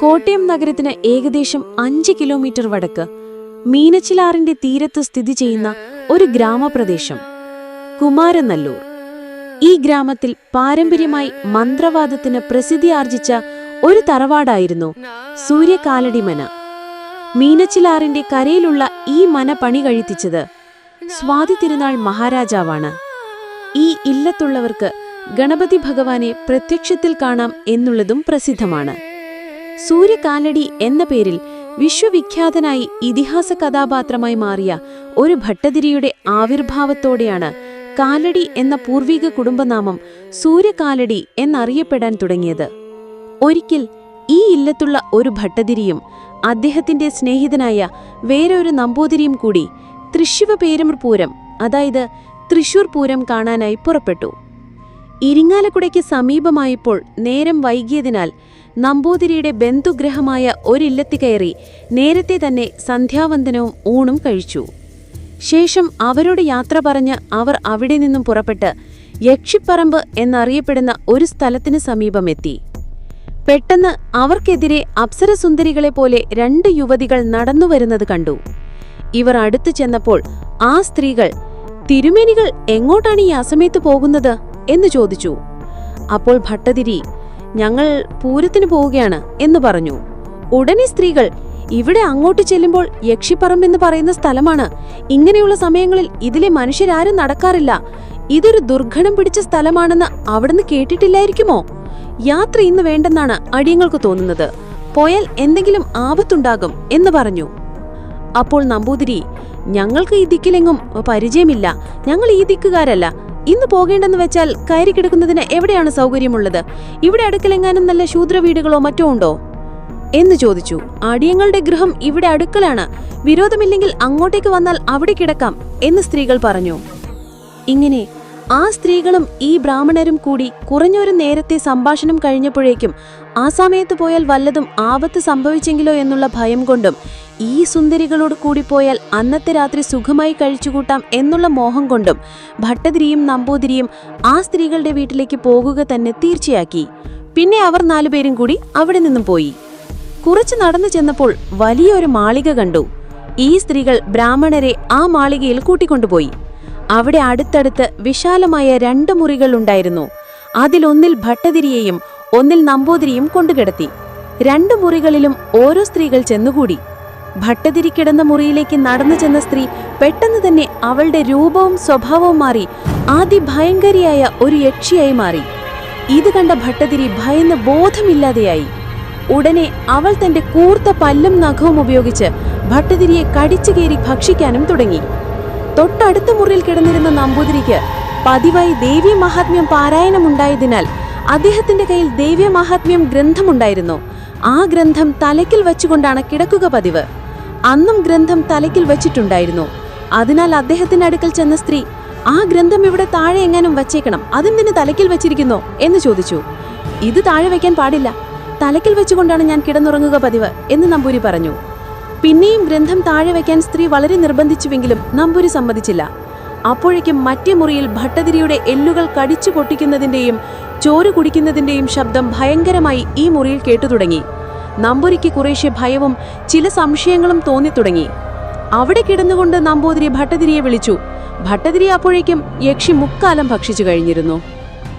കോട്ടയം നഗരത്തിന് ഏകദേശം അഞ്ച് കിലോമീറ്റർ വടക്ക് മീനച്ചിലാറിന്റെ തീരത്ത് സ്ഥിതി ചെയ്യുന്ന ഒരു ഗ്രാമപ്രദേശം കുമാരനല്ലൂർ. ഈ ഗ്രാമത്തിൽ പാരമ്പര്യമായി മന്ത്രവാദത്തിന് പ്രസിദ്ധിയാർജിച്ച ഒരു തറവാടായിരുന്നു സൂര്യകാലടിമന. മീനച്ചിലാറിന്റെ കരയിലുള്ള ഈ മന പണി കഴിപ്പിച്ചത് സ്വാതി തിരുനാൾ മഹാരാജാവാണ്. ഈ ഇല്ലത്തുള്ളവർക്ക് ഗണപതി ഭഗവാനെ പ്രത്യക്ഷത്തിൽ കാണാം എന്നുള്ളതും പ്രസിദ്ധമാണ്. സൂര്യകാലടി എന്ന പേരിൽ വിശ്വവിഖ്യാതനായി ഇതിഹാസ കഥാപാത്രമായി മാറിയ ഒരു ഭട്ടതിരിയുടെ ആവിർഭാവത്തോടെയാണ് കാലടി എന്ന പൂർവിക കുടുംബനാമം സൂര്യകാലടി എന്നറിയപ്പെടാൻ തുടങ്ങിയത്. ഒരിക്കൽ ഈ ഇല്ലത്തുള്ള ഒരു ഭട്ടതിരിയും അദ്ദേഹത്തിന്റെ സ്നേഹിതനായ വേറൊരു നമ്പൂതിരിയും കൂടി തൃശ്ശിവ പേരമർ പൂരം അതായത് തൃശൂർ പൂരം കാണാനായി പുറപ്പെട്ടു. ഇരിങ്ങാലക്കുടയ്ക്ക് സമീപമായപ്പോൾ നേരം വൈകിയതിനാൽ നമ്പൂതിരിയുടെ ബന്ധുഗ്രഹമായ ഒരില്ലത്തി കയറി നേരത്തെ തന്നെ സന്ധ്യാവന്ദനവും ഊണും കഴിച്ചു. ശേഷം അവരോട് യാത്ര പറഞ്ഞ് അവർ അവിടെ നിന്നും പുറപ്പെട്ട് യക്ഷിപ്പറമ്പ് എന്നറിയപ്പെടുന്ന ഒരു സ്ഥലത്തിന് സമീപമെത്തി പെട്ടെന്ന് അവർക്കെതിരെ അപ്സരസുന്ദരികളെ പോലെ രണ്ട് യുവതികൾ നടന്നുവരുന്നത് കണ്ടു. ഇവർ അടുത്തു ചെന്നപ്പോൾ ആ സ്ത്രീകൾ തിരുമേനികൾ എങ്ങോട്ടാണ് ഈ അസമയത്ത് പോകുന്നത്? എന്ന് ചോദിച്ചു. അപ്പോൾ ഭട്ടതിരി ഞങ്ങൾ പൂരത്തിന് പോവുകയാണ് എന്ന് പറഞ്ഞു. ഉടനെ സ്ത്രീകൾ ഇവിടെ അങ്ങോട്ട് ചെല്ലുമ്പോൾ യക്ഷിപ്പറമ്പെന്ന് പറയുന്ന സ്ഥലമാണ്. ഇങ്ങനെയുള്ള സമയങ്ങളിൽ ഇതിലെ മനുഷ്യരാരും നടക്കാറില്ല. ഇതൊരു ദുർഘടം പിടിച്ച സ്ഥലമാണെന്ന് അവിടുന്ന് കേട്ടിട്ടില്ലായിരിക്കുമോ? യാത്ര ഇന്ന് വേണ്ടെന്നാണ് അടിയങ്ങൾക്ക് തോന്നുന്നത്. പോയാൽ എന്തെങ്കിലും ആപത്തുണ്ടാകും എന്ന് പറഞ്ഞു. അപ്പോൾ നമ്പൂതിരി ഞങ്ങൾക്ക് ഈ ദിക്കിലെങ്ങും പരിചയമില്ല. ഞങ്ങൾ ഈ ദിക്കുകാരല്ല. ഇന്ന് പോകേണ്ടെന്ന് വെച്ചാൽ കയറി കിടക്കുന്നതിന് എവിടെയാണ് സൗകര്യമുള്ളത്? ഇവിടെ അടുക്കലെങ്ങാനും നല്ല ശൂദ്ര വീടുകളോ മറ്റോ ഉണ്ടോ? എന്ന് ചോദിച്ചു. അടിയങ്ങളുടെ ഗൃഹം ഇവിടെ അടുക്കലാണ്. വിരോധമില്ലെങ്കിൽ അങ്ങോട്ടേക്ക് വന്നാൽ അവിടെ കിടക്കാം എന്ന് സ്ത്രീകൾ പറഞ്ഞു. ഇങ്ങനെ ആ സ്ത്രീകളും ഈ ബ്രാഹ്മണരും കൂടി കുറഞ്ഞൊരു നേരത്തെ സംഭാഷണം കഴിഞ്ഞപ്പോഴേക്കും ആ സമയത്ത് പോയാൽ വല്ലതും ആപത്ത് സംഭവിച്ചെങ്കിലോ എന്നുള്ള ഭയം കൊണ്ടും ഈ സുന്ദരികളോട് കൂടി പോയാൽ അന്നത്തെ രാത്രി സുഖമായി കഴിച്ചുകൂട്ടാം എന്നുള്ള മോഹം കൊണ്ടും ഭട്ടതിരിയും നമ്പൂതിരിയും ആ സ്ത്രീകളുടെ വീട്ടിലേക്ക് പോകുക തന്നെ തീർച്ചയാക്കി. പിന്നെ അവർ നാലുപേരും കൂടി അവിടെ നിന്നും പോയി. കുറച്ച് നടന്നു ചെന്നപ്പോൾ വലിയൊരു മാളിക കണ്ടു. ഈ സ്ത്രീകൾ ബ്രാഹ്മണരെ ആ മാളികയിൽ കൂട്ടിക്കൊണ്ടുപോയി. അവിടെ അടുത്തടുത്ത് വിശാലമായ രണ്ട് മുറികൾ ഉണ്ടായിരുന്നു. അതിലൊന്നിൽ ഭട്ടതിരിയെയും ഒന്നിൽ നമ്പൂതിരിയും കൊണ്ടുകിടത്തി. രണ്ട് മുറികളിലും ഓരോ സ്ത്രീകൾ ചെന്നുകൂടി. ഭട്ടതിരി കിടന്ന മുറിയിലേക്ക് നടന്നു ചെന്ന സ്ത്രീ പെട്ടെന്ന് തന്നെ അവളുടെ രൂപവും സ്വഭാവവും മാറി അതിഭയങ്കരിയായ ഒരു യക്ഷിയായി മാറി. ഇത് കണ്ട ഭട്ടതിരി ഭയന്ന് ബോധമില്ലാതെയായി. ഉടനെ അവൾ തന്റെ കൂർത്ത പല്ലും നഖവും ഉപയോഗിച്ച് ഭട്ടതിരിയെ കടിച്ചു കയറി ഭക്ഷിക്കാനും തുടങ്ങി. തൊട്ടടുത്ത മുറിയിൽ കിടന്നിരുന്ന നമ്പൂതിരിക്ക് പതിവായി ദേവീ മഹാത്മ്യം പാരായണമുണ്ടായതിനാൽ അദ്ദേഹത്തിന്റെ കയ്യിൽ ദേവീ മഹാത്മ്യം ഗ്രന്ഥമുണ്ടായിരുന്നു. ആ ഗ്രന്ഥം തലയ്ക്കിൽ വെച്ചുകൊണ്ടാണ് കിടക്കുക പതിവ്. അന്നും ഗ്രന്ഥം തലയ്ക്കിൽ വെച്ചിട്ടുണ്ടായിരുന്നു. അതിനാൽ അദ്ദേഹത്തിന്റെ അടുക്കൽ ചെന്ന സ്ത്രീ ആ ഗ്രന്ഥം ഇവിടെ താഴെ എങ്ങാനും വച്ചേക്കണം. അതെന്തിന് തലയ്ക്കിൽ വെച്ചിരിക്കുന്നോ? എന്ന് ചോദിച്ചു. ഇത് താഴെ വയ്ക്കാൻ പാടില്ല. തലയ്ക്കിൽ വെച്ചുകൊണ്ടാണ് ഞാൻ കിടന്നുറങ്ങുക പതിവ് എന്ന് നമ്പൂരി പറഞ്ഞു. പിന്നെയും ഗ്രന്ഥം താഴെ വയ്ക്കാൻ സ്ത്രീ വളരെ നിർബന്ധിച്ചുവെങ്കിലും നമ്പൂരി സമ്മതിച്ചില്ല. അപ്പോഴേക്കും മറ്റേ മുറിയിൽ ഭട്ടതിരിയുടെ എല്ലുകൾ കടിച്ചു പൊട്ടിക്കുന്നതിന്റെയും ചോറ് കുടിക്കുന്നതിന്റെയും ശബ്ദം ഭയങ്കരമായി ഈ മുറിയിൽ കേട്ടു തുടങ്ങി നമ്പൂരിക്ക് കുറേശ്ശെ ഭയവും ചില സംശയങ്ങളും തോന്നിത്തുടങ്ങി. അവിടെ കിടന്നുകൊണ്ട് നമ്പൂതിരി ഭട്ടതിരിയെ വിളിച്ചു. ഭട്ടതിരി അപ്പോഴേക്കും യക്ഷി മുക്കാലം ഭക്ഷിച്ചു കഴിഞ്ഞിരുന്നു.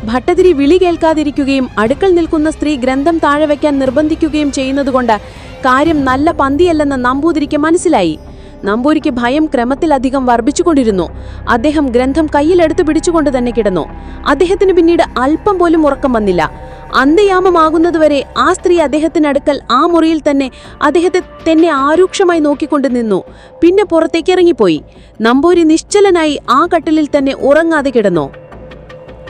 ഭട്ടതിരി വിളി കേൾക്കാതിരിക്കുകയും അടുക്കൽ നിൽക്കുന്ന സ്ത്രീ ഗ്രന്ഥം താഴെ വയ്ക്കാൻ നിർബന്ധിക്കുകയും ചെയ്യുന്നതുകൊണ്ട് കാര്യം നല്ല പന്തിയല്ലെന്ന് നമ്പൂതിരിക്ക് മനസ്സിലായി. നമ്പൂരിക്ക് ഭയം ക്രമത്തിലധികം വർദ്ധിച്ചുകൊണ്ടിരുന്നു. അദ്ദേഹം ഗ്രന്ഥം കയ്യിലെടുത്ത് പിടിച്ചുകൊണ്ട് തന്നെ കിടന്നു. അദ്ദേഹത്തിന് പിന്നീട് അല്പം പോലും ഉറക്കം വന്നില്ല. അന്ത്യയാമമാകുന്നതുവരെ ആ സ്ത്രീ അദ്ദേഹത്തിനടുക്കൽ ആ മുറിയിൽ തന്നെ അദ്ദേഹത്തെ തന്നെ ആരൂക്ഷമായി നോക്കിക്കൊണ്ട് നിന്നു. പിന്നെ പുറത്തേക്ക് ഇറങ്ങിപ്പോയി നമ്പൂരി നിശ്ചലനായി ആ കട്ടിലിൽ തന്നെ ഉറങ്ങാതെ കിടന്നു.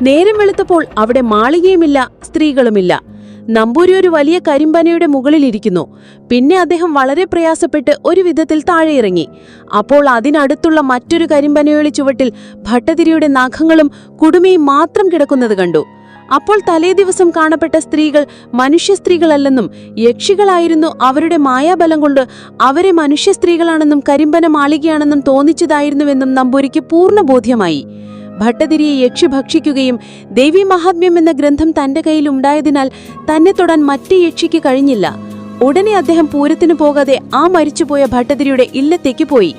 നേരം വെളുത്തപ്പോൾ അവിടെ മാളികയുമില്ല സ്ത്രീകളുമില്ല. നമ്പൂരി ഒരു വലിയ കരിമ്പനയുടെ മുകളിലിരിക്കുന്നു പിന്നെ അദ്ദേഹം വളരെ പ്രയാസപ്പെട്ട് ഒരു വിധത്തിൽ താഴെ ഇറങ്ങി അപ്പോൾ അതിനടുത്തുള്ള മറ്റൊരു കരിമ്പനയുടെ ചുവട്ടിൽ ഭട്ടതിരിയുടെ നഖങ്ങളും കുടുമയും മാത്രം കിടക്കുന്നത് കണ്ടു. അപ്പോൾ തലേ ദിവസം കാണപ്പെട്ട സ്ത്രീകൾ മനുഷ്യ സ്ത്രീകളല്ലെന്നും യക്ഷികളായിരുന്നു അവരുടെ മായാബലം കൊണ്ട് അവരെ മനുഷ്യ സ്ത്രീകളാണെന്നും കരിമ്പന മാളികയാണെന്നും തോന്നിച്ചതായിരുന്നുവെന്നും നമ്പൂരിക്ക് പൂർണ ബോധ്യമായി. ഭട്ടതിരിയെ യക്ഷി ഭക്ഷിക്കുകയും ദേവി മഹാത്മ്യം എന്ന ഗ്രന്ഥം തന്റെ കയ്യിൽ ഉണ്ടായതിനാൽ തന്നെ തൊടാൻ മറ്റേ യക്ഷിക്ക് കഴിഞ്ഞില്ല. ഉടനെ അദ്ദേഹം പൂരത്തിന് പോകാതെ ആ മരിച്ചുപോയ ഭട്ടതിരിയുടെ ഇല്ലത്തേക്ക് പോയി.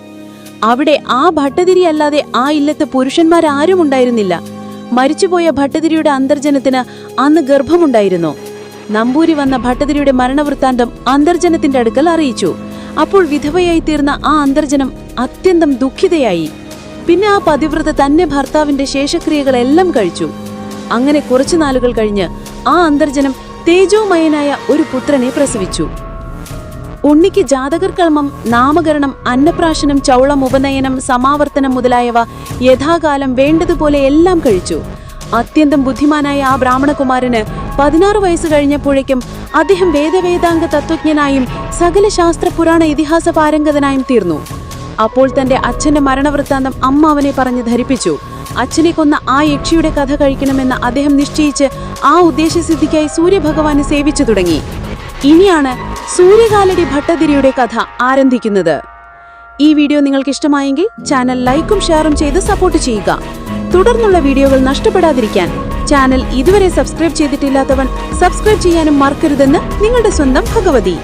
അവിടെ ആ ഭട്ടതിരി അല്ലാതെ ആ ഇല്ലത്ത് പുരുഷന്മാരാരും ഉണ്ടായിരുന്നില്ല. മരിച്ചുപോയ ഭട്ടതിരിയുടെ അന്തർജനത്തിന് അന്ന് ഗർഭമുണ്ടായിരുന്നു. നമ്പൂരി വന്ന ഭട്ടതിരിയുടെ മരണവൃത്താന്തം അന്തർജനത്തിന്റെ അടുക്കൽ അറിയിച്ചു. അപ്പോൾ വിധവയായി തീർന്ന ആ അന്തർജനം അത്യന്തം ദുഃഖിതയായി. പിന്നെ ആ പതിവ്രത തന്നെ ഭർത്താവിന്റെ ശേഷക്രിയകളെല്ലാം കഴിച്ചു. അങ്ങനെ കുറച്ചു നാളുകൾ കഴിഞ്ഞ് ആ അന്തർജനം തേജോമയനായ ഒരു പുത്രനെ പ്രസവിച്ചു. ഉണ്ണിക്ക് ജാതകർക്കർമ്മം നാമകരണം അന്നപ്രാശനം ചൗളം ഉപനയനം സമാവർത്തനം മുതലായവ യഥാകാലം വേണ്ടതുപോലെ എല്ലാം കഴിച്ചു. അത്യന്തം ബുദ്ധിമാനായ ആ ബ്രാഹ്മണകുമാരന് പതിനാറ് വയസ്സ് കഴിഞ്ഞപ്പോഴേക്കും അദ്ദേഹം വേദവേദാംഗ തത്വജ്ഞനായും സകല ശാസ്ത്ര പുരാണ ഇതിഹാസ പാരംഗതനായും തീർന്നു. അപ്പോൾ തന്റെ അച്ഛന്റെ മരണവൃത്താന്തം അമ്മ അവനെ പറഞ്ഞ് ധരിപ്പിച്ചു. അച്ഛനെ കൊന്ന ആ യക്ഷിയുടെ കഥ കഴിക്കണമെന്ന് അദ്ദേഹം നിശ്ചയിച്ച് ആ ഉദ്ദേശസിദ്ധിക്കായി സൂര്യഭഗവാനെ സേവിച്ചു തുടങ്ങി. ഇനിയാണ് സൂര്യകാലടി ഭട്ടതിരിയുടെ കഥ ആരംഭിക്കുന്നത്. ഈ വീഡിയോ നിങ്ങൾക്ക് ഇഷ്ടമായെങ്കിൽ ചാനൽ ലൈക്കും ഷെയറും ചെയ്ത് സപ്പോർട്ട് ചെയ്യുക. തുടർന്നുള്ള വീഡിയോകൾ നഷ്ടപ്പെടാതിരിക്കാൻ ചാനൽ ഇതുവരെ സബ്സ്ക്രൈബ് ചെയ്തിട്ടില്ലാത്തവൻ സബ്സ്ക്രൈബ് ചെയ്യാനും മറക്കരുതെന്ന് നിങ്ങളുടെ സ്വന്തം ഭഗവതി.